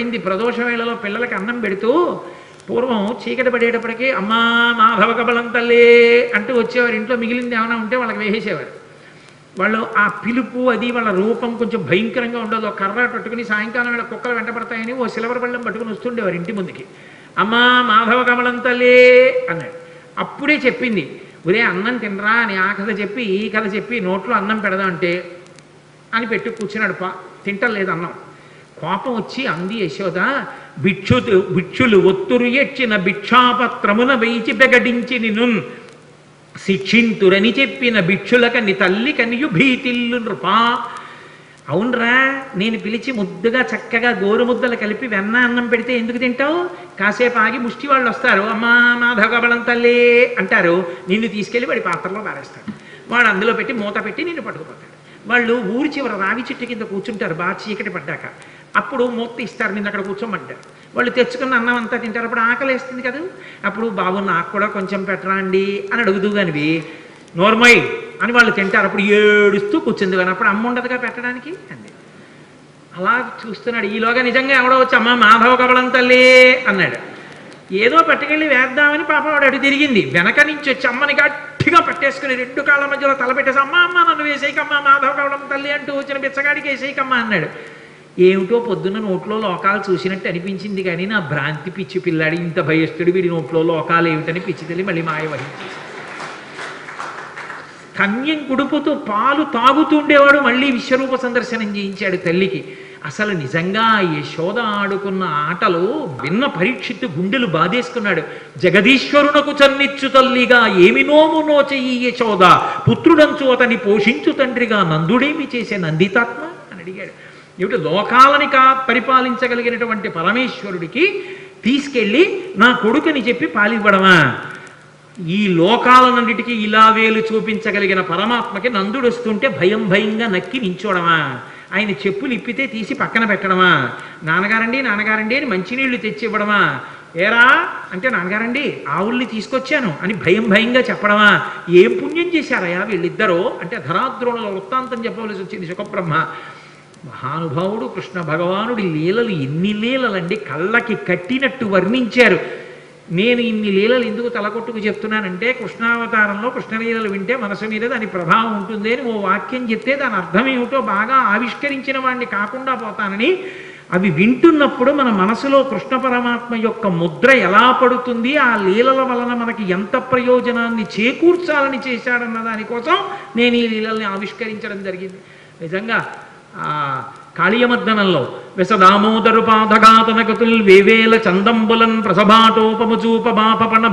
పడింది ప్రదోష వేళలో పిల్లలకి అన్నం పెడుతూ పూర్వం చీకటి పడేటప్పటికి అమ్మా మా భవకబలం తల్లే అంటూ వచ్చేవారు. ఇంట్లో మిగిలింది ఏమైనా ఉంటే వాళ్ళకి వేసేసేవారు. వాళ్ళు ఆ పిలుపు అది వాళ్ళ రూపం కొంచెం భయంకరంగా ఉండదు. ఒక కర్ర పట్టుకుని సాయంకాలం వేళ కుక్కలు వెంటబడతాయని ఓ సిలవర్ బళ్ళం పట్టుకుని వస్తుండేవారు ఇంటి ముందుకి. అమ్మా మాధవ కమలం తల్లే అన్నాడు. అప్పుడే చెప్పింది ఒరే అన్నం తినరా అని ఆ కథ చెప్పి ఈ కథ చెప్పి నోట్లో అన్నం పెడదాం అంటే అని పెట్టి కూర్చున్నాడు. పా తింటలేదు అన్నం. కోపం వచ్చి అంది యశోద భిక్షు భిక్షులు ఒత్తురు ఎచ్చిన భిక్షాపత్రమున వేచి బెగడించి నిను శిక్షింతురని చెప్పిన భిక్షులకని తల్లి కనియు భీతిల్లు నృపా అవునరా నేను పిలిచి ముద్దుగా చక్కగా గోరు ముద్దలు కలిపి వెన్న అన్నం పెడితే ఎందుకు తింటావు? కాసేపు ఆగి ముష్టి వాళ్ళు వస్తారు. అమ్మా మాధవగబలం తల్లి అంటారు. నిన్ను తీసుకెళ్ళి వాడి పాత్రలో పారేస్తాడు వాడు అందులో పెట్టి మూత పెట్టి నిన్ను పట్టుకుపోతాడు. వాళ్ళు ఊరి చివర రావి చెట్టు కింద కూర్చుంటారు బాగా చీకటి పడ్డాక. అప్పుడు మూత ఇస్తారు నిన్ను అక్కడ కూర్చోమంటారు వాళ్ళు తెచ్చుకున్న అన్నం అంతా తింటారు అప్పుడు ఆకలి వేస్తుంది కదా? అప్పుడు బాబు నాకు కూడా కొంచెం పెట్టరా అండి? అని అడుగుదు కానివి నోర్మై అని వాళ్ళు తింటారు అప్పుడు ఏడుస్తూ కూర్చుంది కానీ అప్పుడు అమ్మ ఉండదుగా పెట్టడానికి? అంది. అలా చూస్తున్నాడు ఈలోగా నిజంగా ఎవడో వచ్చి అమ్మ మాధవ కబలం తల్లి అన్నాడు. ఏదో పట్టుకెళ్ళి వేద్దామని పాప వాడు అటు తిరిగింది. వెనక నుంచి వచ్చి అమ్మని గట్టిగా పట్టేసుకుని రెండు కాళ్ళ మధ్యలో తల పెట్టేసి అమ్మ అమ్మ నన్ను వేసేయకమ్మ మాధవ కబలం తల్లి అంటూ వచ్చిన బిచ్చగాడికి వేసేయకమ్మ అన్నాడు. ఏమిటో పొద్దున్న నోట్లో లోకాలు చూసినట్టు అనిపించింది కానీ నా భ్రాంతి పిచ్చి పిల్లాడి ఇంత భయస్తుడు వీడి నోట్లో లోకాలు ఏమిటని పిచ్చి తల్లి మళ్ళీ మాయ వహించి. కన్యం కుడుపుతూ పాలు తాగుతుండేవాడు మళ్ళీ విశ్వరూప సందర్శనం చేయించాడు తల్లికి. అసలు నిజంగా యశోద ఆడుకున్న ఆటలు విన్న పరీక్షిత్తు గుండెలు బాధేసుకున్నాడు. జగదీశ్వరునకు చన్నిచ్చు తల్లిగా ఏమి నోము నోచెయ్యి యశోద? పుత్రుడంచు అతని పోషించు తండ్రిగా నందుడేమి చేసే నందితాత్మ? అని అడిగాడు. ఏమిటి? లోకాలని కా పరిపాలించగలిగినటువంటి పరమేశ్వరుడికి తీసుకెళ్ళి నా కొడుకుని చెప్పి పాలివ్వడమా? ఈ లోకాలన్నిటికీ ఇలా వేలు చూపించగలిగిన పరమాత్మకి నందుడు వస్తుంటే భయం భయంగా నక్కి నించోడమా? ఆయన చెప్పులు ఇప్పితే తీసి పక్కన పెట్టడమా? నాన్నగారండి నాన్నగారండి అని మంచినీళ్ళు తెచ్చి ఇవ్వడమా ఏరా అంటే నాన్నగారండి ఆవుల్ని తీసుకొచ్చాను అని భయం భయంగా చెప్పడమా? ఏం పుణ్యం చేశారయ్యా వీళ్ళిద్దరూ? అంటే ధరాద్రోణుల వృత్తాంతం చెప్పవలసి వచ్చింది సుఖబ్రహ్మ మహానుభావుడు కృష్ణ భగవానుడి లీలలు ఎన్ని లీలలండి. కళ్ళకి కట్టినట్టు వర్ణించారు. నేను ఇన్ని లీలలు ఎందుకు తలకొట్టుకు చెప్తున్నానంటే కృష్ణావతారంలో కృష్ణలీలలు వింటే మనసు మీద దాని ప్రభావం ఉంటుంది అని ఓ వాక్యం చెప్తే దాని అర్థం ఏమిటో బాగా ఆవిష్కరించిన వాడిని కాకుండా పోతానని అవి వింటున్నప్పుడు మన మనసులో కృష్ణ పరమాత్మ యొక్క ముద్ర ఎలా పడుతుంది ఆ లీలల వలన మనకి ఎంత ప్రయోజనాన్ని చేకూర్చాలని చేశాడన్న దానికోసం నేను ఈ లీలల్ని ఆవిష్కరించడం జరిగింది. నిజంగా కాళీయమర్దనంలో వెసదామోదరు పాదఘాతనగతుల్ వేవేల చందంబులన్ ప్రసభాటోపముచూప బాపపణ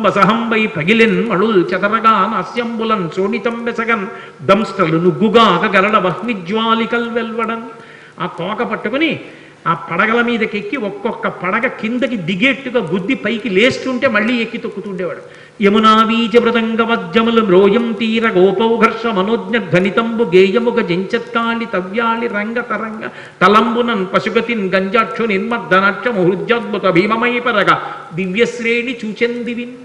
వసహం వై పగిలిన్ మళుల్ చతరగా నాస్యంబులన్ శోణితం వెసగన్ దంస్టలు నుగ్గుగా గరడ వహ్నిజ్వాలికల్ వెల్వడన్ ఆ తోక పట్టుకుని ఆ పడగల మీదకెక్కి ఒక్కొక్క పడగ కిందకి దిగేట్టుగా గుద్ది పైకి లేస్తుంటే మళ్ళీ ఎక్కి తొక్కుతుండేవాడు. యమునా వీచ మృదంగ మ్రోయం తీర గోపౌఘర్ష మనోజ్ఞ ధ్వనితంబు గేయముగ జంచత్కాళి తవ్యాళి రంగ తరంగ తలంబునన్ పశుగతిన్ గంజాక్షు నిర్మర్దనాక్ష ముహృద్యోద్భుత భీమమై పరగ దివ్యశ్రేణి చూచెందివిన్.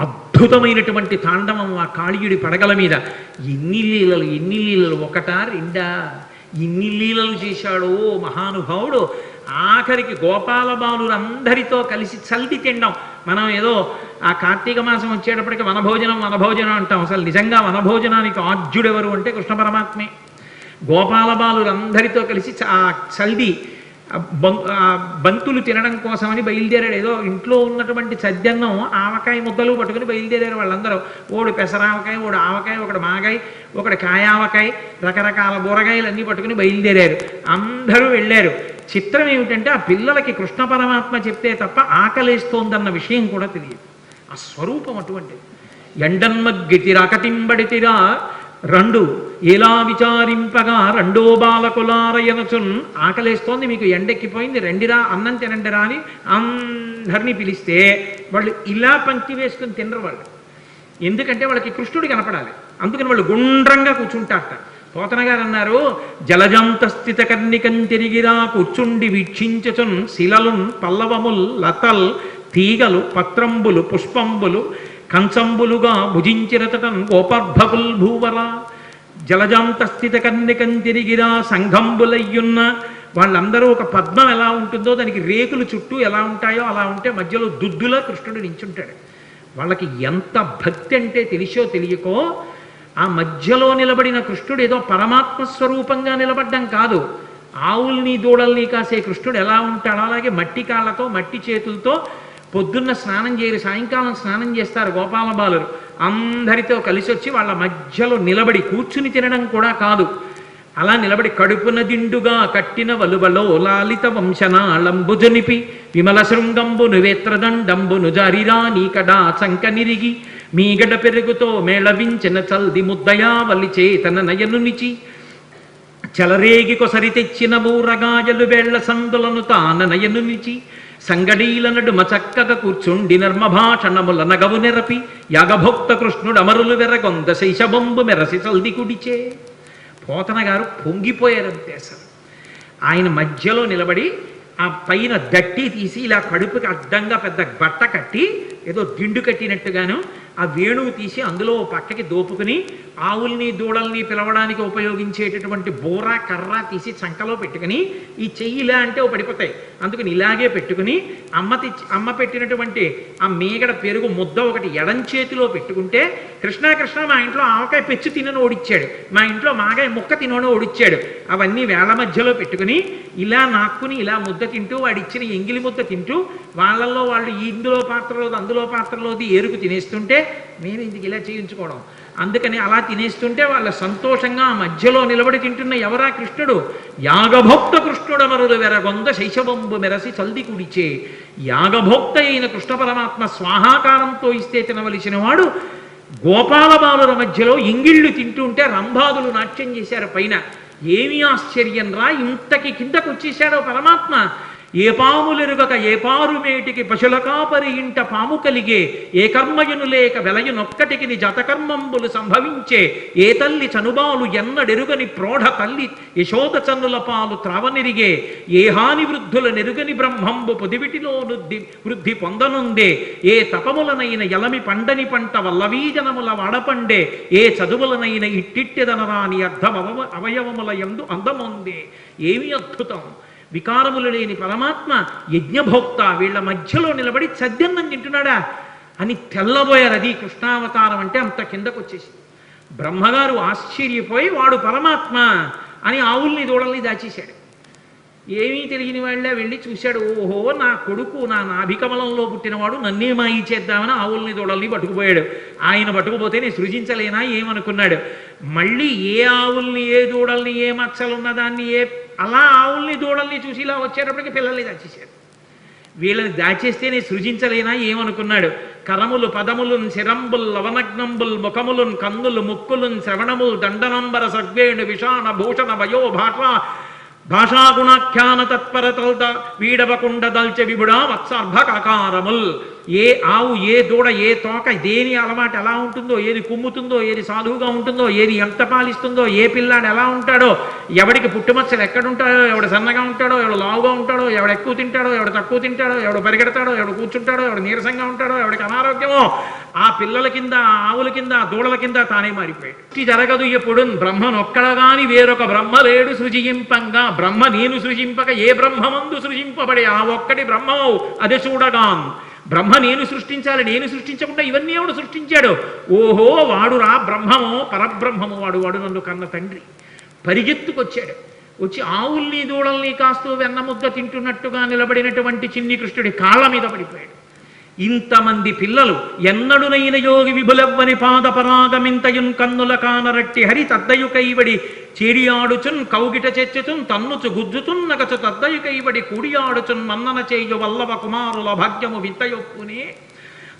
అద్భుతమైనటువంటి తాండవం ఆ కాళీయుడి పడగల మీద. ఎన్ని లీలలు ఎన్ని లీలలు ఒకటా రెండా? ఇన్ని లీలలు చేశాడో మహానుభావుడు. ఆఖరికి గోపాలబాలురందరితో కలిసి చల్లి తిండం. మనం ఏదో ఆ కార్తీక మాసం వచ్చేటప్పటికి వనభోజనం వనభోజనం అంటాం. అసలు నిజంగా వనభోజనానికి ఆద్యుడెవరు అంటే కృష్ణ పరమాత్మే. గోపాలబాలురందరితో కలిసి ఆ చల్ది బంతులు తినడం కోసమని బయలుదేరాడు. ఏదో ఇంట్లో ఉన్నటువంటి సద్యన్నం ఆవకాయ ముద్దలు పట్టుకుని బయలుదేరారు వాళ్ళందరూ. ఓడు పెసరావకాయ ఓడు ఆవకాయ ఒకడు మాగాయ ఒకడు కాయావకాయ రకరకాల బూరగాయలు అన్నీ పట్టుకుని బయలుదేరారు. అందరూ వెళ్ళారు. చిత్రం ఏమిటంటే ఆ పిల్లలకి కృష్ణ పరమాత్మ చెప్తే తప్ప ఆకలేస్తోందన్న విషయం కూడా తెలియదు. ఆ స్వరూపం అటువంటిది. ఎండన్మగ్గితి రకటింబడితిరా రెండు ఎలా విచారింపగా రెండో బాలకులారయనచున్. ఆకలేస్తోంది మీకు ఎండెక్కిపోయింది. రెండిరా అన్నం తినండిరా అని అందరినీ పిలిస్తే వాళ్ళు ఇలా పంక్తి వేసుకుని తినరు వాళ్ళు. ఎందుకంటే వాళ్ళకి కృష్ణుడు కనపడాలి. అందుకని వాళ్ళు గుండ్రంగా కూర్చుంటారట. పోతన గారు అన్నారు జలజంతస్థిత కర్ణికం తిరిగిరా కూర్చుండి వీక్షించచున్ శిలలున్ పల్లవముల్ లతల్ తీగలు పత్రంబులు పుష్పంబులు కంచంబులుగా భుజించిరతటన్ గోపర్భకుల్ భూవరా. జలజాంత స్థిత కన్నికం తిరిగిరా సంఘంబులయ్యున్న వాళ్ళందరూ ఒక పద్మం ఎలా ఉంటుందో దానికి రేకులు చుట్టూ ఎలా ఉంటాయో అలా ఉంటే మధ్యలో దుద్దులా కృష్ణుడు నించుంటాడు. వాళ్ళకి ఎంత భక్తి అంటే తెలిసో తెలియకో ఆ మధ్యలో నిలబడిన కృష్ణుడు ఏదో పరమాత్మ స్వరూపంగా నిలబడ్డం కాదు. ఆవుల్ని దూడల్ని కాసే కృష్ణుడు ఎలా ఉంటాడో అలాగే మట్టి కాళ్ళతో మట్టి చేతులతో పొద్దున్న స్నానం చేయరు సాయంకాలం స్నానం చేస్తారు గోపాల బాలురు అందరితో కలిసి వచ్చి వాళ్ళ మధ్యలో నిలబడి కూర్చుని తినడం కూడా కాదు. అలా నిలబడి కడుపున దిండుగా కట్టిన వలువలో లాలిత వంశనాళంబు జనిపి విమల శృంగంబు నువేత్రదండంబు నుజారిరా నీకడా చంక నిరిగి మీగడ పెరుగుతో మేళవించిన చల్ది ముద్దయా వల్లి చేతన నయనునిచి చెలరేగి కొసరి తెచ్చిన బూరగాయలు వేళ్ళ సందులను తాన నయనునిచి సంగడీల మచక్కగ కూర్చుండి నర్మభాషణముల నగవు నెరపి యాగభోక్త కృష్ణుడు అమరులు వెరగొంద శైశబొంబు మెరసి చల్ది కుడిచే. పోతన గారు పొంగిపోయారంతే అసలు. ఆయన మధ్యలో నిలబడి ఆ పైన దట్టి తీసి ఇలా కడుపుకి అడ్డంగా పెద్ద బట్ట కట్టి ఏదో దిండు కట్టినట్టుగాను ఆ వేణువు తీసి అందులో పక్కకి దోపుకుని ఆవుల్ని దూడల్ని పిలవడానికి ఉపయోగించేటటువంటి బోర కర్ర తీసి చంకలో పెట్టుకుని ఈ చెయ్యి ఇలా అంటే పడిపోతాయి. అందుకని ఇలాగే పెట్టుకుని అమ్మ తెచ్చి అమ్మ పెట్టినటువంటి ఆ మేగడ పెరుగు ముద్ద ఒకటి ఎడం చేతిలో పెట్టుకుంటే కృష్ణ కృష్ణ మా ఇంట్లో ఆవకాయ పెచ్చు తినను ఓడిచ్చాడు. మా ఇంట్లో మాగాయ ముక్క తినను ఓడిచ్చాడు. అవన్నీ వేళ మధ్యలో పెట్టుకుని ఇలా నాక్కుని ఇలా ముద్ద తింటూ వాడిచ్చిన ఎంగిలి ముద్ద తింటూ వాళ్ళల్లో వాళ్ళు ఇందులో పాత్రలోది అందులో పాత్రలోది ఏరుకు తినేస్తుంటే నేను ఇందుకు ఇలా చేయించుకోవడం. అందుకని అలా తినేస్తుంటే వాళ్ళ సంతోషంగా మధ్యలో నిలబడి తింటున్న ఎవరా కృష్ణుడు? యాగభోక్త కృష్ణుడు మరుడు వెరగొంద శైశవంబు మెరసి చల్ది కుడిచే. యాగభోక్త అయిన కృష్ణ పరమాత్మ స్వాహాకారంతో ఇస్తే తినవలసిన వాడు గోపాల బాలుల మధ్యలో ఇంగిళ్ళు తింటుంటే రంభాదులు నాట్యం చేశారు పైన. ఏమి ఆశ్చర్యం రా ఇంతకి కిందకు వచ్చేసాడో పరమాత్మ. ఏ పాములెరుగక ఏ పారుమేటికి పశుల కాపరి ఇంట పాము కలిగే ఏ కర్మయును లేక వెలయునొక్కటికి ని జతకర్మంబులు సంభవించే ఏ తల్లి చనుబాలు ఎన్నడెరుగని ప్రౌఢ తల్లి యశోద చన్నుల పాలు త్రావనిరిగే ఏ హాని వృద్ధుల నెరుగని బ్రహ్మంబు పొదివిటిలో వృద్ధి వృద్ధి పొందనుందే ఏ తపములనైన ఎలమి పండని పంట వల్లవీజనముల వాడపండే ఏ చదువులనైన ఇట్టిట్టెదనరాని అర్థం అవయవముల ఎందు అందముందే. ఏమి అద్భుతం? వికారములు లేని పరమాత్మ యజ్ఞభోక్త వీళ్ళ మధ్యలో నిలబడి సద్యన్నం తింటున్నాడా? అని తెల్లబోయారు అది కృష్ణావతారం అంటే అంత కిందకు వచ్చేసి బ్రహ్మగారు ఆశ్చర్యపోయి వాడు పరమాత్మ అని ఆవుల్ని దూడల్ని దాచేశాడు. ఏమీ తెలియని వాళ్ళే వెళ్ళి చూశాడు. ఓహో నా కొడుకు నా నాభికమలంలో పుట్టినవాడు నన్నే మాయి చేద్దామని ఆవుల్ని దూడల్ని పట్టుకుపోయాడు. ఆయన పట్టుకుపోతే నేను సృజించలేనా? ఏమనుకున్నాడు? మళ్ళీ ఏ ఆవుల్ని ఏ దూడల్ని ఏ మచ్చలున్న దాన్ని ఏ అలా ఆవుల్ని దూడల్ని చూసి ఇలా వచ్చేటప్పటికి పిల్లల్ని దాచేశాడు. వీళ్ళని దాచేస్తేనే సృజించలేనా ఏమనుకున్నాడు? కరములు పదములున్ శిరంబుల్ లవనగ్నంబుల్ ముఖములున్ కందులు ముక్కులున్ శ్రవణముల్ దండనంబర సర్వేణు విషాణ భూషణ వయో భాష భాషాగుణాఖ్యాన తత్పరతల్ద వీడవకుండ దల్చె విభుడా వత్సార్భకారముల్ ఏ ఆవు ఏ దూడ ఏ తోక దేని అలవాటు ఎలా ఉంటుందో ఏది కుమ్ముతుందో ఏది సాధువుగా ఉంటుందో ఏది ఎంత పాలిస్తుందో ఏ పిల్లాడు ఎలా ఉంటాడో ఎవడికి పుట్టుమచ్చలు ఎక్కడుంటాడో ఎవడు సన్నగా ఉంటాడో ఎవడు లావుగా ఉంటాడో ఎవడు ఎక్కువ తింటాడో ఎవడు తక్కువ తింటాడో ఎవడు పరిగెడతాడో ఎవడు కూర్చుంటాడో ఎవడు నీరసంగా ఉంటాడో ఎవడికి అనారోగ్యమో ఆ పిల్లల కింద ఆ ఆవుల కింద ఆ దూడల కింద తానే మారిపోయాడు. ఇది జరగదు ఎప్పుడు? బ్రహ్మనొక్కడగాని వేరొక బ్రహ్మ లేడు సృజింపంగా. బ్రహ్మ నేను సృజింపక ఏ బ్రహ్మమందు సృజింపబడే ఆ ఒక్కటి బ్రహ్మవు అది చూడగాన్. బ్రహ్మ నేను సృష్టించాలి నేను సృష్టించకుండా ఇవన్నీ ఎవడు సృష్టించాడు? ఓహో వాడురా బ్రహ్మమో పరబ్రహ్మము వాడు వాడు నన్ను కన్న తండ్రి. పరిగెత్తుకొచ్చాడు. వచ్చి ఆవుల్ని దూడల్ని కాస్తూ వెన్నముద్ద తింటున్నట్టుగా నిలబడినటువంటి చిన్ని కృష్ణుడి కాళ్ళ మీద పడిపోయాడు. ఇంతమంది పిల్లలు ఎన్నడునైన యోగి విభులవ్వని పాదపరాగమింతయున్ కన్నుల కానరట్టి హరి తద్దయు కైవడి చేడియాడుచున్ కౌగిట చెచ్చుచున్ తన్నుచు గుజ్జుచున్ నగచు తద్దయు కైవడి కూడియాడుచున్ మన్నన చేయు వల్లవ కుమారుల భాగ్యము వింతయొప్పునే.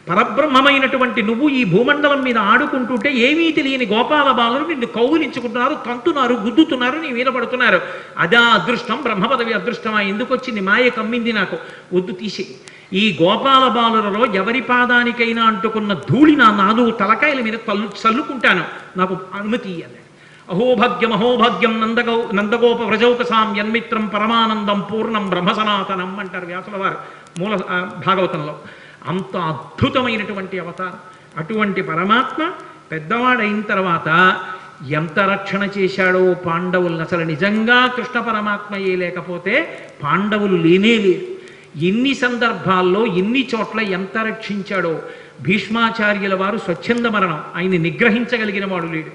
పరబ్రహ్మమైనటువంటి నువ్వు ఈ భూమండలం మీద ఆడుకుంటుంటే ఏమీ తెలియని గోపాల బాలులు నిన్ను కౌగులించుకుంటున్నారు తంతున్నారు గుద్దుతున్నారు నీ మీద పడుతున్నారు. అదా అదృష్టం బ్రహ్మపదవి అదృష్టమా? ఎందుకు వచ్చింది? మాయ కమ్మింది నాకు. వద్దు తీసి ఈ గోపాల బాలులలో ఎవరి పాదానికైనా అంటుకున్న ధూళి నా నాదు తలకాయల మీద తల్లు చల్లుకుంటాను. నాకు అనుమతి అన్నాడు అహోభాగ్యం అహోభాగ్యం నందగౌ నందగోప వ్రజౌకసాం యన్మిత్రం పరమానందం పూర్ణం బ్రహ్మ సనాతనం అంటారు వ్యాసుల వారు. మూల భాగవతంలో. అంత అద్భుతమైనటువంటి అవతారం. అటువంటి పరమాత్మ పెద్దవాడైన తర్వాత ఎంత రక్షణ చేశాడో పాండవులను అసలు నిజంగా కృష్ణ పరమాత్మయే లేకపోతే పాండవులు లేనే లేరు. ఎన్ని సందర్భాల్లో ఎన్ని చోట్ల ఎంత రక్షించాడో భీష్మాచార్యుల వారు స్వచ్ఛంద మరణం ఆయన్ని నిగ్రహించగలిగిన వాడు లేడు.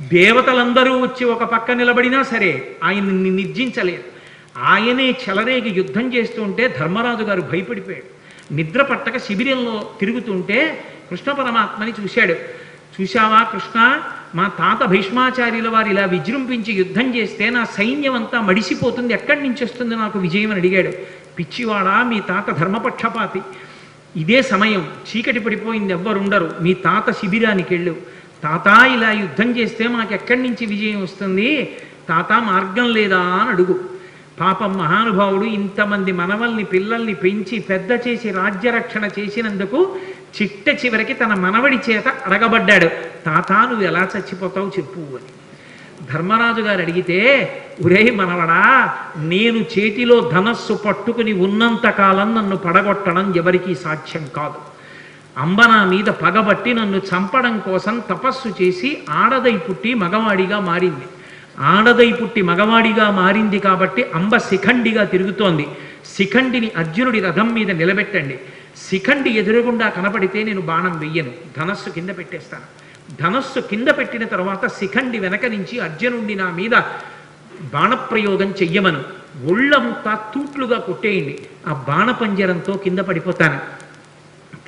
దేవతలందరూ వచ్చి ఒక పక్క నిలబడినా సరే ఆయన్ని నిర్జించలేదు ఆయనే చెలరేగి యుద్ధం చేస్తుంటే ధర్మరాజు గారు భయపడిపోయాడు. నిద్ర పట్టక శిబిరంలో తిరుగుతుంటే కృష్ణ పరమాత్మని చూశాడు. చూశావా కృష్ణ? మా తాత భీష్మాచార్యుల వారు ఇలా విజృంభించి యుద్ధం చేస్తే నా సైన్యం అంతా మడిసిపోతుంది. ఎక్కడి నుంచి వస్తుంది నాకు విజయం అని అడిగాడు. పిచ్చివాడా మీ తాత ధర్మపక్షపాతి. ఇదే సమయం. చీకటి పడిపోయింది. ఎవ్వరుండరు మీ తాత శిబిరానికి వెళ్ళు. తాత ఇలా యుద్ధం చేస్తే మాకు ఎక్కడి నుంచి విజయం వస్తుంది? తాత మార్గం లేదా అని అడుగు. పాపం మహానుభావుడు ఇంతమంది మనవల్ని పిల్లల్ని పెంచి పెద్ద చేసి రాజ్యరక్షణ చేసినందుకు చిట్ట చివరికి తన మనవడి చేత అడగబడ్డాడు. తాత నువ్వు ఎలా చచ్చిపోతావు చెప్పు అని. ధర్మరాజు గారు అడిగితే ఒరే మనవడా నేను చేతిలో ధనస్సు పట్టుకుని ఉన్నంత కాలం నన్ను పడగొట్టడం ఎవరికీ సాధ్యం కాదు. అంబ నా మీద పగబట్టి నన్ను చంపడం కోసం తపస్సు చేసి ఆడదై పుట్టి మగవాడిగా మారింది. ఆడదై పుట్టి మగవాడిగా మారింది కాబట్టి అంబ శిఖండిగా తిరుగుతోంది. శిఖండిని అర్జునుడి రథం మీద నిలబెట్టండి. శిఖండి ఎదురుగుండా కనపడితే నేను బాణం వెయ్యను. ధనస్సు కింద పెట్టేస్తాను. ధనస్సు కింద పెట్టిన తర్వాత శిఖండి వెనక నుంచి అర్జునుడిని నా మీద బాణప్రయోగం చెయ్యమను. ఒళ్ళంతా తూట్లుగా కొట్టేయండి. ఆ బాణపంజరంతో కింద పడిపోతాను.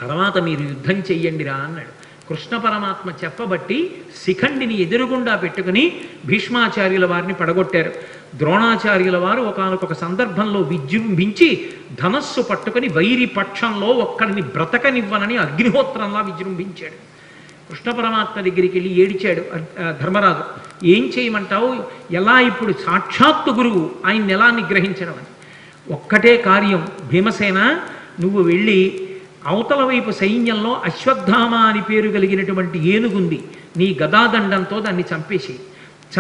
తర్వాత మీరు యుద్ధం చెయ్యండిరా అన్నాడు. కృష్ణ పరమాత్మ చెప్పబట్టి శిఖండిని ఎదురుగుండా పెట్టుకుని భీష్మాచార్యుల వారిని పడగొట్టారు. ద్రోణాచార్యుల వారు ఒకనొక సందర్భంలో విజృంభించి ధనస్సు పట్టుకుని వైరి పక్షంలో ఒక్కడిని బ్రతకనివ్వనని అగ్నిహోత్రంలా విజృంభించాడు. కృష్ణ పరమాత్మ దగ్గరికి వెళ్ళి ఏడిచాడు ధర్మరాజు. ఏం చేయమంటావు? ఎలా ఇప్పుడు సాక్షాత్తు గురువు? ఆయన్ని ఎలా నిగ్రహించడం అని? ఒక్కటే కార్యం. భీమసేన నువ్వు వెళ్ళి అవతల వైపు సైన్యంలో అశ్వత్థామ అని పేరు కలిగినటువంటి ఏనుగుంది. నీ గదాదండంతో దాన్ని చంపేసి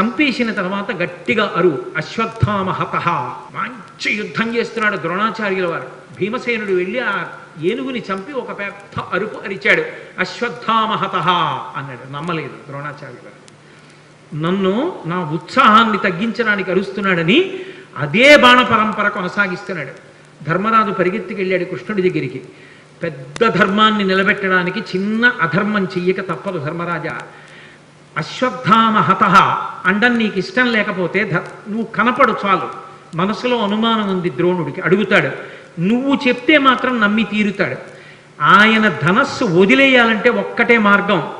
చంపేసిన తర్వాత గట్టిగా అరు అశ్వత్థామ హతహ మంచి యుద్ధం చేస్తున్నాడు ద్రోణాచార్యుల వారు. భీమసేనుడు వెళ్ళి ఆ ఏనుగుని చంపి ఒక పెద్ద అరుపు అరిచాడు. అశ్వత్థామహతహ అన్నాడు. నమ్మలేదు ద్రోణాచార్యుల వారు. నన్ను నా ఉత్సాహాన్ని తగ్గించడానికి అరుస్తున్నాడని అదే బాణ పరంపర కొనసాగిస్తున్నాడు. ధర్మరాజు పరిగెత్తికెళ్ళాడు కృష్ణుడి దగ్గరికి. పెద్ద ధర్మాన్ని నిలబెట్టడానికి చిన్న అధర్మం చెయ్యక తప్పదు ధర్మరాజా. అశ్వత్థామ హతః. అండం నీకు ఇష్టం లేకపోతే ధ- నువ్వు కనపడు చాలు. మనసులో అనుమానం ఉంది ద్రోణుడికి. అడుగుతాడు. నువ్వు చెప్తే మాత్రం నమ్మి తీరుతాడు. ఆయన ధనస్సు వదిలేయాలంటే ఒక్కటే మార్గం.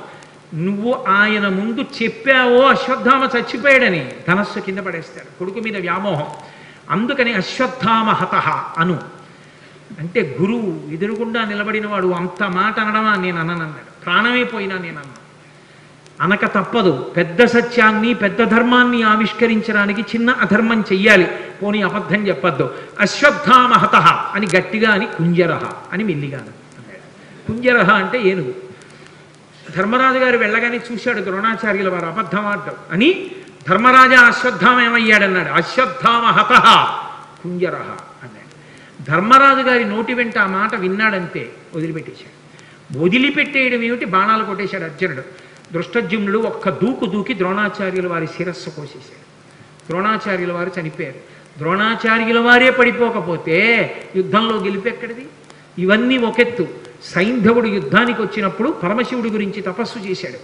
నువ్వు ఆయన ముందు చెప్పావో అశ్వత్థామ చచ్చిపోయాడని ధనస్సు కింద పడేస్తాడు. కొడుకు మీద వ్యామోహం. అందుకని అశ్వత్థామ హతః అను. అంటే గురువు ఎదురుగుండా నిలబడినవాడు అంత మాట అనడమా నేను అననన్నాడు. ప్రాణమే పోయినా నేను అన్నా. అనక తప్పదు. పెద్ద సత్యాన్ని పెద్ద ధర్మాన్ని ఆవిష్కరించడానికి చిన్న అధర్మం చెయ్యాలి. పోనీ అబద్ధం చెప్పద్దు. అశ్వత్థామహత అని గట్టిగా అని కుంజరహ అని మెల్లిగా అన్నాడు. కుంజరహ అంటే ఏనుగు. ధర్మరాజు గారు వెళ్ళగానే చూశాడు ద్రోణాచార్యుల వారు అబద్ధం ఆడ్డం అని. ధర్మరాజా అశ్వత్థామ ఏమయ్యాడన్నాడు అశ్వత్థామ కుంజరహ. ధర్మరాజు గారి నోటి వెంట ఆ మాట విన్నాడంతే వదిలిపెట్టేశాడు. వదిలిపెట్టేయడం ఏమిటి? బాణాలు కొట్టేశాడు అర్జునుడు. దృష్టజుమ్నుడు ఒక్క దూకు దూకి ద్రోణాచార్యుల వారి శిరస్సు కోసేశాడు. ద్రోణాచార్యుల వారు చనిపోయారు. ద్రోణాచార్యుల వారే పడిపోకపోతే యుద్ధంలో గెలిపెక్కడిది ఇవన్నీ ఒకెత్తు సైంధవుడు యుద్ధానికి వచ్చినప్పుడు పరమశివుడి గురించి తపస్సు చేశాడు.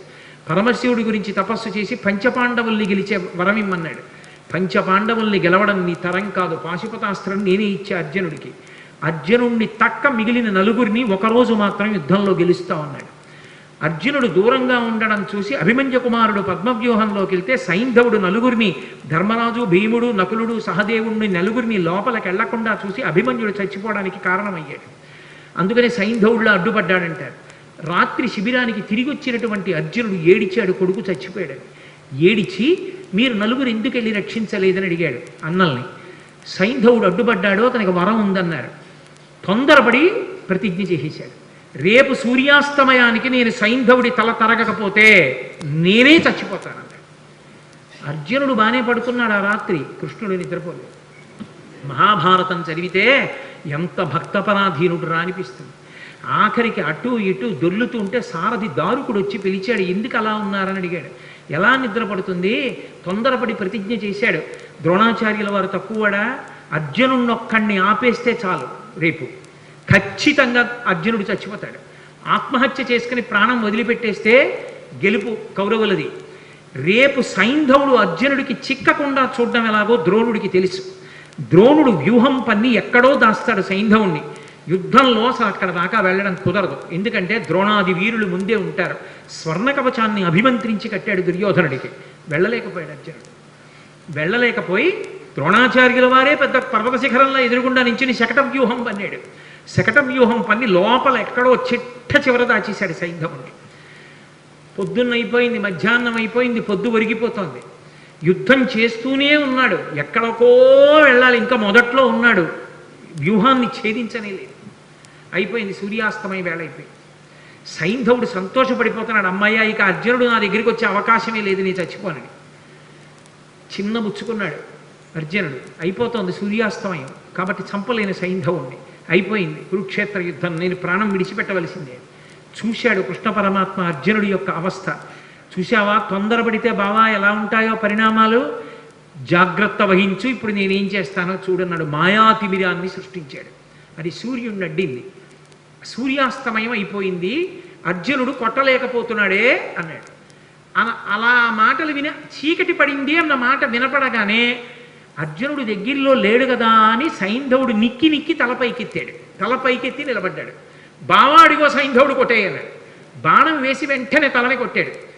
పరమశివుడి గురించి తపస్సు చేసి పంచపాండవుల్ని గెలిచే వరమిమ్మన్నాడు. పంచపాండవుల్ని గెలవడం నీ తరం కాదు. పాశుపతాస్త్రం నేనే ఇచ్చే అర్జునుడికి. అర్జునుడిని తక్క మిగిలిన నలుగురిని ఒకరోజు మాత్రం యుద్ధంలో గెలుస్తా ఉన్నాడు. అర్జునుడు దూరంగా ఉండడం చూసి అభిమన్య కుమారుడు పద్మవ్యూహంలోకి వెళ్తే సైంధవుడు నలుగురిని ధర్మరాజు భీముడు నకులుడు సహదేవుడిని నలుగురిని లోపలికి వెళ్ళకుండా చూసి అభిమన్యుడు చచ్చిపోవడానికి కారణమయ్యాడు. అందుకనే సైంధవుడిలో అడ్డుపడ్డాడంటారు రాత్రి శిబిరానికి తిరిగి వచ్చినటువంటి అర్జునుడు ఏడిచాడు కొడుకు చచ్చిపోయాడు. ఏడిచి మీరు నలుగురు ఎందుకు వెళ్ళి రక్షించలేదని అడిగాడు అన్నల్ని. సైంధవుడు అడ్డుపడ్డాడు అతనికి వరం ఉందన్నారు. తొందరపడి ప్రతిజ్ఞ చేసేశాడు. రేపు సూర్యాస్తమయానికి నేను సైంధవుడి తల తరగకపోతే నేనే చచ్చిపోతాను అర్జునుడు బాగానే పడుకున్నాడు ఆ రాత్రి. కృష్ణుడు నిద్రపోలేదు. మహాభారతం చదివితే ఎంత భక్తపరాధీనుడు రా అనిపిస్తుంది. ఆఖరికి అటు ఇటు దొర్లుతూ ఉంటే సారథి దారుకుడు వచ్చి పిలిచాడు ఎందుకు అలా ఉన్నారని అడిగాడు. ఎలా నిద్రపడుతుంది? తొందరపడి ప్రతిజ్ఞ చేశాడు. ద్రోణాచార్యుల వారు తక్కువడా? అర్జునున్నొక్కడిని ఆపేస్తే చాలు రేపు. ఖచ్చితంగా అర్జునుడు చచ్చిపోతాడు. ఆత్మహత్య చేసుకుని ప్రాణం వదిలిపెట్టేస్తే గెలుపు కౌరవులది. రేపు సైంధవుడు అర్జునుడికి చిక్కకుండా చూడడం ఎలాగో ద్రోణుడికి తెలుసు. ద్రోణుడు వ్యూహం పన్ని ఎక్కడో దాస్తాడు సైంధవుణ్ణి. యుద్ధంలో అక్కడ దాకా వెళ్ళడం కుదరదు. ఎందుకంటే ద్రోణాది వీరులు ముందే ఉంటారు. స్వర్ణ కవచాన్ని అభిమంత్రించి కట్టాడు దుర్యోధనుడికి. వెళ్ళలేకపోయాడు అర్జునుడు. వెళ్ళలేకపోయి ద్రోణాచార్యుల వారే పెద్ద పర్వత శిఖరంలో ఎదురుగుండా నించుని శకట వ్యూహం పన్నాడు. శకట వ్యూహం పన్ని లోపల ఎక్కడో చిట్ట చివర దాచేశాడు సైంధవుణ్ణి. పొద్దున్న అయిపోయింది మధ్యాహ్నం అయిపోయింది పొద్దు ఒరిగిపోతోంది. యుద్ధం చేస్తూనే ఉన్నాడు. ఎక్కడికో వెళ్ళాలి. ఇంకా మొదట్లో ఉన్నాడు. వ్యూహాన్ని ఛేదించనే లేదు. అయిపోయింది సూర్యాస్తమయ వేళ అయిపోయింది. సైంధవుడు సంతోషపడిపోతున్నాడు అమ్మయ్య ఇక అర్జునుడు నా దగ్గరికి వచ్చే అవకాశమే లేదు నేను చచ్చిపోనని. చిన్న ముచ్చుకున్నాడు అర్జునుడు. అయిపోతోంది సూర్యాస్తమయం కాబట్టి చంపలేని సైంధవుణ్ణి. అయిపోయింది కురుక్షేత్ర యుద్ధం నేను ప్రాణం విడిచిపెట్టవలసిందే. చూశాడు కృష్ణ పరమాత్మ అర్జునుడి యొక్క అవస్థ. చూశావా? తొందరపడితే బావా ఎలా ఉంటాయో పరిణామాలు? జాగ్రత్త వహించు. ఇప్పుడు నేనేం చేస్తానో చూడన్నాడు. మాయాతిమిరాన్ని సృష్టించాడు. అది సూర్యుడిని అడ్డింది. సూర్యాస్తమయం అయిపోయింది. అర్జునుడు కొట్టలేకపోతున్నాడే అన్నాడు. అలా మాటలు విన చీకటి పడింది అన్న మాట వినపడగానే అర్జునుడు దగ్గరలో లేడు కదా అని సైంధవుడు నిక్కి నిక్కి తలపైకెత్తాడు. తలపైకెత్తి నిలబడ్డాడు. బావాడిగో సైంధవుడు కొట్టేయన్నాడు. బాణం వేసి వెంటనే తలని కొట్టాడు.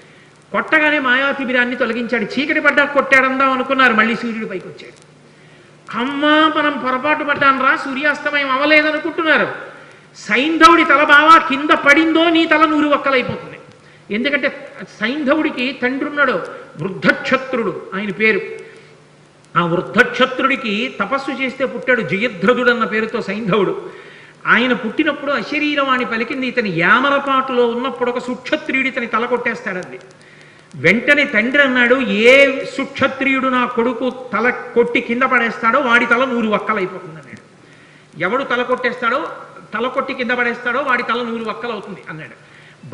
కొట్టగానే మాయాతిబిరాన్ని తొలగించాడు. చీకటి పడ్డా కొట్టాడందాం అనుకున్నారు. మళ్ళీ సూర్యుడి పైకి వచ్చాడు. అమ్మా మనం పొరపాటు పడ్డాను రా సూర్యాస్తమయం అవ్వలేదనుకుంటున్నారు సైంధవుడి తల బావా కింద పడిందో నీ తల నూరు ఒక్కలైపోతుంది. ఎందుకంటే సైంధవుడికి తండ్రి ఉన్నాడు వృద్ధక్షత్రుడు ఆయన పేరు. ఆ వృద్ధక్షత్రుడికి తపస్సు చేస్తే పుట్టాడు జయధ్రదుడు అన్న పేరుతో సైంధవుడు. ఆయన పుట్టినప్పుడు అశరీరవాణి పలికింది ఇతని యామరపాటులో ఉన్నప్పుడు ఒక సుక్షత్రియుడు ఇతని తల కొట్టేస్తాడంది వెంటనే తండ్రి అన్నాడు ఏ సుక్షత్రియుడు నా కొడుకు తల కొట్టి కింద పడేస్తాడో వాడి తల నూరు వక్కలైపోతుంది అన్నాడు ఎవడు తల కొట్టేస్తాడో తల కొట్టి కింద పడేస్తాడో వాడి తల నూరు వక్కలు అవుతుంది అన్నాడు.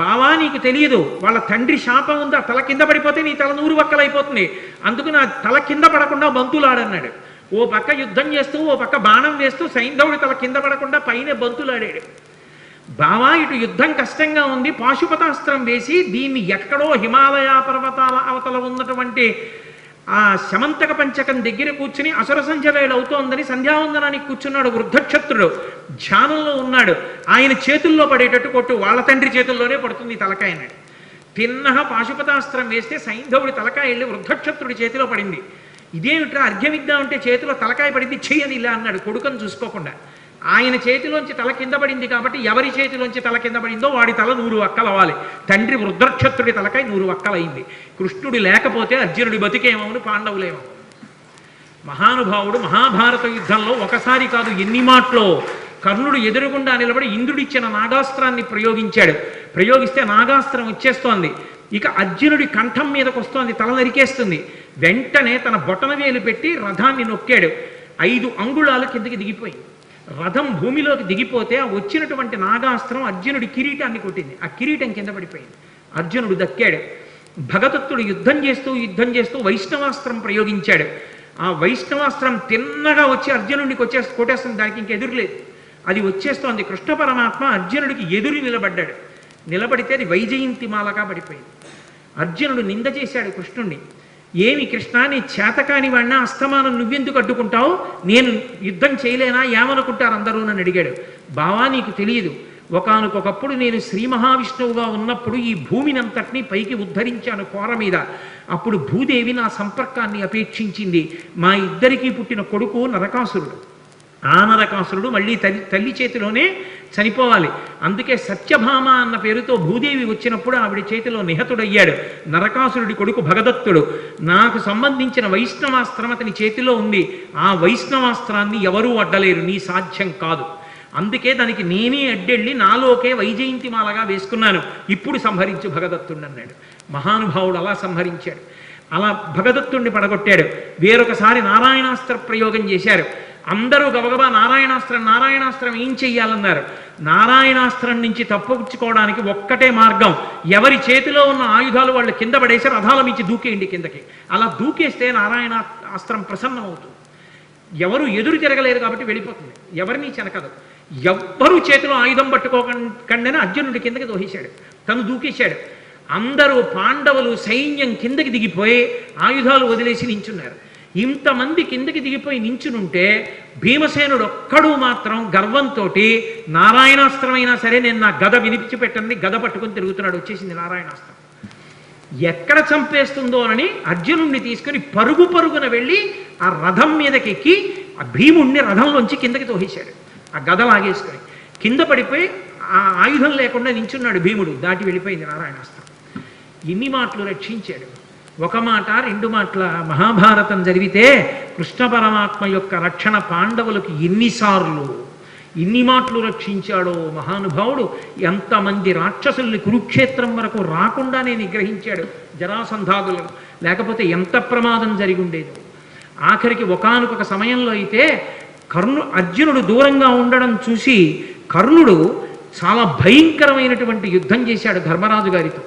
బావా నీకు తెలియదు వాళ్ళ తండ్రి శాపం ఉందా? తల కింద పడిపోతే నీ తల నూరు వక్కలు అయిపోతుంది అందుకు నా తల కింద పడకుండా బంతులాడన్నాడు. ఓ పక్క యుద్ధం చేస్తూ ఓ పక్క బాణం వేస్తూ సైంధవుడి తల కింద పడకుండా పైన బంతులాడాడు. బావా ఇటు యుద్ధం కష్టంగా ఉంది. పాశుపతాస్త్రం వేసి దీన్ని ఎక్కడో హిమాలయ పర్వతాల అవతల ఉన్నటువంటి ఆ శమంతక పంచకం దగ్గర కూర్చుని అసుర సంధ్య అవుతోందని సంధ్యావందనానికి కూర్చున్నాడు వృద్ధక్షత్రుడు. ధ్యానంలో ఉన్నాడు. ఆయన చేతుల్లో పడేటట్టు కొట్టు. వాళ్ళ తండ్రి చేతుల్లోనే పడుతుంది తలకాయన తిన్న తిన్నహ పాశుపతాస్త్రం వేస్తే సైంధవుడి తలకాయ వెళ్ళి వృద్ధక్షత్రుడి చేతిలో పడింది. ఇదేమిట్రా అర్ఘ్యమిద్దాం అంటే చేతిలో తలకాయ పడింది? చెయ్యని ఇలా అన్నాడు కొడుకని చూసుకోకుండా. ఆయన చేతిలోంచి తల కింద పడింది కాబట్టి ఎవరి చేతిలోంచి తల కింద పడిందో వాడి తల నూరు అక్కలవ్వాలి. తండ్రి వృద్ధక్షత్రుడి తలకై నూరు అక్కలైంది కృష్ణుడు లేకపోతే అర్జునుడి బతికేమవును పాండవులేమో మహానుభావుడు మహాభారత యుద్ధంలో ఒకసారి కాదు ఎన్ని మాటలో కర్ణుడు ఎదురుగుండా నిలబడి ఇంద్రుడిచ్చిన నాగాస్త్రాన్ని ప్రయోగించాడు. ప్రయోగిస్తే నాగాస్త్రం వచ్చేస్తోంది. ఇక అర్జునుడి కంఠం మీదకు వస్తోంది తల నరికేస్తుంది. వెంటనే తన బొటన వేలు పెట్టి రథాన్ని నొక్కాడు. ఐదు అంగుళాలు కిందకి దిగిపోయింది రథం భూమిలోకి దిగిపోతే ఆ వచ్చినటువంటి నాగాస్త్రం అర్జునుడి కిరీటాన్ని కొట్టింది. ఆ కిరీటం కింద పడిపోయింది. అర్జునుడు దక్కాడు. భగదత్తుడు యుద్ధం చేస్తూ యుద్ధం చేస్తూ వైష్ణవాస్త్రం ప్రయోగించాడు. ఆ వైష్ణవాస్త్రం తిన్నగా వచ్చి అర్జునుడికి వచ్చే కొట్టేస్తుంది. దానికి ఇంక ఎదురులేదు అది వచ్చేస్తోంది. కృష్ణ పరమాత్మ అర్జునుడికి ఎదురు నిలబడ్డాడు. నిలబడితే అది వైజయంతి మాలగా పడిపోయింది. అర్జునుడు నింద చేశాడు కృష్ణుణ్ణి. ఏమి కృష్ణ నీ చేతకాని వాడినా అస్తమానం నువ్వెందుకు అడ్డుకుంటావు? నేను యుద్ధం చేయలేనా? ఏమనుకుంటారు అందరూ? నన్ను అడిగాడు. బావా నీకు తెలియదు. ఒకనకొకప్పుడు నేను శ్రీ మహావిష్ణువుగా ఉన్నప్పుడు ఈ భూమినంతటినీ పైకి ఉద్ధరించాను కోర మీద. అప్పుడు భూదేవి నా సంపర్కాన్ని అపేక్షించింది. మా ఇద్దరికీ పుట్టిన కొడుకు నరకాసురుడు. ఆ నరకాసురుడు మళ్ళీ తల్లి తల్లి చేతిలోనే చనిపోవాలి. అందుకే సత్యభామ అన్న పేరుతో భూదేవి వచ్చినప్పుడు ఆవిడ చేతిలో నిహతుడయ్యాడు. నరకాసురుడి కొడుకు భగదత్తుడు. నాకు సంబంధించిన వైష్ణవాస్త్రం అతని చేతిలో ఉంది. ఆ వైష్ణవాస్త్రాన్ని ఎవరూ అడ్డలేరు. నీ సాధ్యం కాదు. అందుకే దానికి నేనే అడ్డెళ్ళి నాలోకే వైజయంతి మాలగా వేసుకున్నాను. ఇప్పుడు సంహరించు భగదత్తుడు అన్నాడు. మహానుభావుడు అలా సంహరించాడు. అలా భగదత్తుణ్ణి పడగొట్టాడు. వేరొకసారి నారాయణాస్త్ర ప్రయోగం చేశారు. అందరూ గబగబా నారాయణాస్త్రం నారాయణాస్త్రం ఏం చెయ్యాలన్నారు? నారాయణాస్త్రం నుంచి తప్పించుకోవడానికి ఒక్కటే మార్గం. ఎవరి చేతిలో ఉన్న ఆయుధాలు వాళ్ళు కింద పడేసి రథాల మించి దూకేయండి కిందకి. అలా దూకేస్తే నారాయణ అస్త్రం ప్రసన్నం అవుతుంది ఎవరు ఎదురు తిరగలేదు కాబట్టి వెళ్ళిపోతుంది. ఎవరిని చెనకదు. ఎవ్వరు చేతిలో ఆయుధం పట్టుకోకండి అర్జునుడి కిందకి దోహేశాడు. తను దూకేశాడు. అందరూ పాండవులు సైన్యం కిందకి దిగిపోయి ఆయుధాలు వదిలేసి నించున్నారు. ఇంతమంది కిందకి దిగిపోయి నించునుంటే భీమసేనుడు ఒక్కడు మాత్రం గర్వంతో నారాయణాస్త్రమైనా సరే నేను నా గద వినిపించిపెట్టండి గద పట్టుకొని తిరుగుతున్నాడు వచ్చేసింది నారాయణాస్త్రం. ఎక్కడ చంపేస్తుందో అని అర్జునుణ్ణి తీసుకుని పరుగు పరుగున వెళ్ళి ఆ రథం మీదకి ఎక్కి ఆ భీముణ్ణి రథంలోంచి కిందకి తోహేశాడు ఆ గద లాగేసుకొని కింద పడిపోయి ఆ ఆయుధం లేకుండా నించున్నాడు భీముడు దాటి వెళ్ళిపోయింది నారాయణాస్త్రం. ఇన్ని మాటలు రక్షించాడు. ఒక మాట రెండు మాటల మహాభారతం జరిగితే కృష్ణ పరమాత్మ యొక్క రక్షణ పాండవులకు ఎన్నిసార్లు ఇన్ని మాటలు రక్షించాడో మహానుభావుడు ఎంతమంది రాక్షసుల్ని కురుక్షేత్రం వరకు రాకుండానే నిగ్రహించాడు జరాసంధాదులను లేకపోతే ఎంత ప్రమాదం జరిగి ఉండేదో ఆఖరికి ఒకనొక సమయంలో అయితే కర్ణు అర్జునుడు దూరంగా ఉండడం చూసి కర్ణుడు చాలా భయంకరమైనటువంటి యుద్ధం చేశాడు ధర్మరాజు గారితో.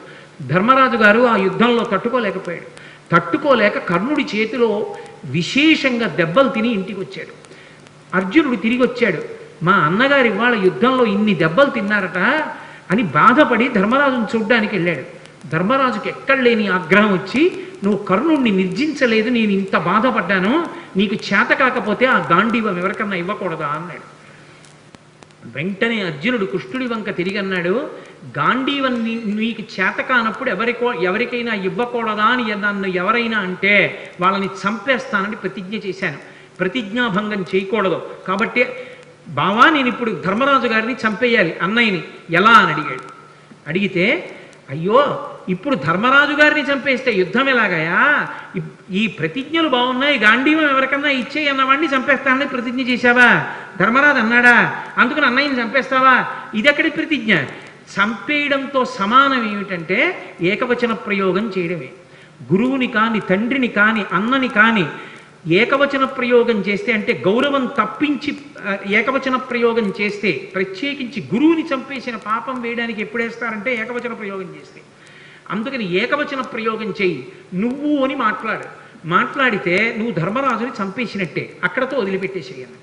ధర్మరాజు గారు ఆ యుద్ధంలో తట్టుకోలేకపోయాడు. తట్టుకోలేక కర్ణుడి చేతిలో విశేషంగా దెబ్బలు తిని ఇంటికి వచ్చాడు అర్జునుడు తిరిగి వచ్చాడు మా అన్నగారు ఇవాళ యుద్ధంలో ఇన్ని దెబ్బలు తిన్నారట అని బాధపడి ధర్మరాజును చూడ్డానికి వెళ్ళాడు. ధర్మరాజుకి ఎక్కడ లేని ఆగ్రహం వచ్చి నువ్వు కర్ణుడిని నిర్జించలేదు నేను ఇంత బాధపడ్డాను నీకు చేత కాకపోతే ఆ గాంధీవం ఎవరికన్నా ఇవ్వకూడదా? అన్నాడు. వెంటనే అర్జునుడు కృష్ణుడి వంక తిరిగి అన్నాడు గాంధీవన్ నీకు చేత కానప్పుడు ఎవరికో ఎవరికైనా ఇవ్వకూడదా అని నన్ను ఎవరైనా అంటే వాళ్ళని చంపేస్తానని ప్రతిజ్ఞ చేశాను. ప్రతిజ్ఞాభంగం చేయకూడదు. కాబట్టి బావా నేను ఇప్పుడు ధర్మరాజు గారిని చంపేయాలి అన్నయ్యని. ఎలా? అని అడిగాడు. అడిగితే అయ్యో ఇప్పుడు ధర్మరాజు గారిని చంపేస్తే యుద్ధం ఎలాగయా? ఈ ప్రతిజ్ఞలు బాగున్నాయి గాంధీవం ఎవరికన్నా ఇచ్చే అన్నవాడిని చంపేస్తానని ప్రతిజ్ఞ చేశావా? ధర్మరాజు అన్నాడా? అందుకని అన్నయ్యని చంపేస్తావా? ఇది ఎక్కడి ప్రతిజ్ఞ? చంపేయడంతో సమానం ఏమిటంటే ఏకవచన ప్రయోగం చేయడమే. గురువుని కాని తండ్రిని కాని అన్నని కాని ఏకవచన ప్రయోగం చేస్తే అంటే గౌరవం తప్పించి ఏకవచన ప్రయోగం చేస్తే ప్రత్యేకించి గురువుని చంపేసిన పాపం వేయడానికి ఎప్పుడేస్తారంటే ఏకవచన ప్రయోగం చేస్తే. అందుకని ఏకవచన ప్రయోగం చేయి. నువ్వు అని మాట్లాడు. మాట్లాడితే నువ్వు ధర్మరాజుని చంపేసినట్టే. అక్కడతో వదిలిపెట్టేసేయాలి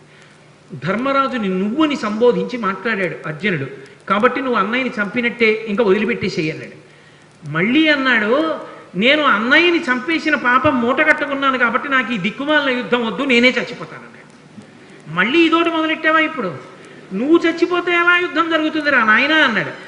ధర్మరాజుని నువ్వుని సంబోధించి మాట్లాడాడు అర్జునుడు. కాబట్టి నువ్వు అన్నయ్యని చంపినట్టే ఇంకా వదిలిపెట్టేసేయన్నాడు మళ్ళీ అన్నాడు నేను అన్నయ్యని చంపేసిన పాపం మూట కట్టుకున్నాను కాబట్టి నాకు ఈ దిక్కుమాలిన యుద్ధం వద్దు నేనే చచ్చిపోతానన్నాడు మళ్ళీ ఇదోటి మొదలెట్టావా ఇప్పుడు? నువ్వు చచ్చిపోతే ఎలా యుద్ధం జరుగుతుందిరా నాయనా అన్నాడు.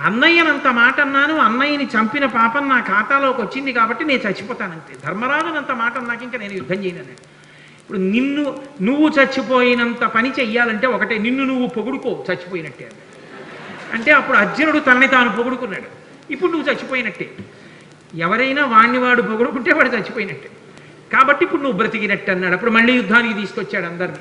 అన్నయ్యనంత మాట అన్నాను అన్నయ్యని చంపిన పాపం నా ఖాతాలోకి వచ్చింది కాబట్టి నేను చచ్చిపోతానంతే ధర్మరాజునంత మాట అన్నాక ఇంకా నేను యుద్ధం చేయను ఇప్పుడు నిన్ను నువ్వు చచ్చిపోయినంత పని చెయ్యాలంటే ఒకటే నిన్ను నువ్వు పొగుడుకో చచ్చిపోయినట్టే అంటే అప్పుడు అర్జునుడు తనని తాను పొగుడుకున్నాడు. ఇప్పుడు నువ్వు చచ్చిపోయినట్టే. ఎవరైనా వాణ్ణి వాడు పొగుడుకుంటే వాడు చచ్చిపోయినట్టే. కాబట్టి ఇప్పుడు నువ్వు బ్రతికినట్టు అన్నాడు. అప్పుడు మళ్ళీ యుద్ధానికి తీసుకొచ్చాడు అందరిని.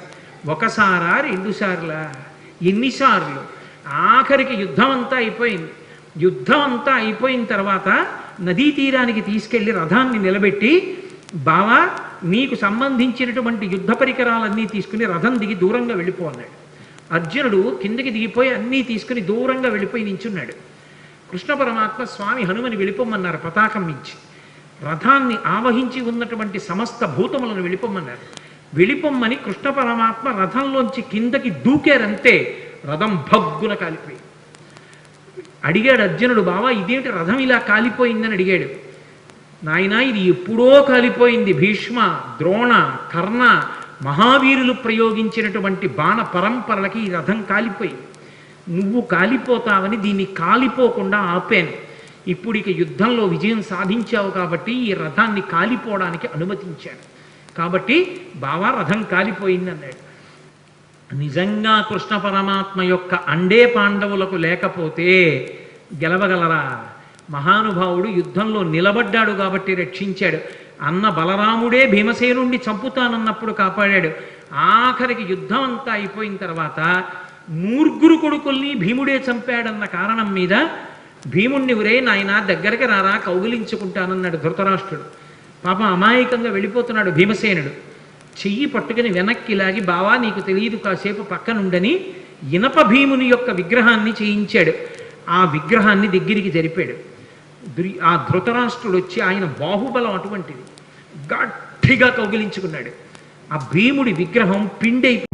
ఒకసారా రెండుసార్లా? ఎన్నిసార్లు? ఆఖరికి యుద్ధం అంతా అయిపోయింది. యుద్ధం అంతా అయిపోయిన తర్వాత నదీ తీరానికి తీసుకెళ్ళి రథాన్ని నిలబెట్టి బావా నీకు సంబంధించినటువంటి యుద్ధ పరికరాలన్నీ తీసుకుని రథం దిగి దూరంగా వెళ్ళిపో అన్నాడు. అర్జునుడు కిందకి దిగిపోయి అన్నీ తీసుకుని దూరంగా వెళ్ళిపోయి నించున్నాడు. కృష్ణ పరమాత్మ స్వామి హనుమని వెళ్ళిపోమన్నారు పతాకం మించి రథాన్ని ఆవహించి ఉన్నటువంటి సమస్త భూతములను వెళ్ళిపోమన్నారు వెళ్ళిపోమ్మని కృష్ణ పరమాత్మ రథంలోంచి కిందకి దూకారంతే రథం భగ్గున కాలిపోయి అడిగాడు అర్జునుడు బావా ఇదేంటి రథం ఇలా కాలిపోయిందని అడిగాడు. నాయనా ఇది ఎప్పుడో కాలిపోయింది. భీష్మ ద్రోణ కర్ణ మహావీరులు ప్రయోగించినటువంటి బాణ పరంపరలకి ఈ రథం కాలిపోయింది. నువ్వు కాలిపోతావని దీన్ని కాలిపోకుండా ఆపాను. ఇప్పుడు ఇక యుద్ధంలో విజయం సాధించావు కాబట్టి ఈ రథాన్ని కాలిపోవడానికి అనుమతించాడు కాబట్టి బావా రథం కాలిపోయింది అన్నాడు. నిజంగా కృష్ణ పరమాత్మ యొక్క అండే పాండవులకు లేకపోతే గెలవగలరా? మహానుభావుడు యుద్ధంలో నిలబడ్డాడు కాబట్టి రక్షించాడు. అన్న బలరాముడే భీమసేనుండి చంపుతానన్నప్పుడు కాపాడాడు. ఆఖరికి యుద్ధం అంతా అయిపోయిన తర్వాత నూర్గురు కొడుకుల్ని భీముడే చంపాడన్న కారణం మీద భీముణ్ణి ఉరే నాయన దగ్గరికి రారా కౌగిలించుకుంటానన్నాడు ధృతరాష్ట్రుడు. పాపం అమాయకంగా వెళ్ళిపోతున్నాడు భీమసేనుడు. చెయ్యి పట్టుకుని వెనక్కి లాగి బావా నీకు తెలియదు కాసేపు పక్కనుండని ఇనప భీముని యొక్క విగ్రహాన్ని చేయించాడు. ఆ విగ్రహాన్ని దగ్గరికి జరిపాడు. దురి- ఆ ధృతరాష్ట్రుడు వచ్చి ఆయన బాహుబలం అటువంటిది. గట్టిగా కౌగిలించుకున్నాడు. ఆ భీముడి విగ్రహం పిండై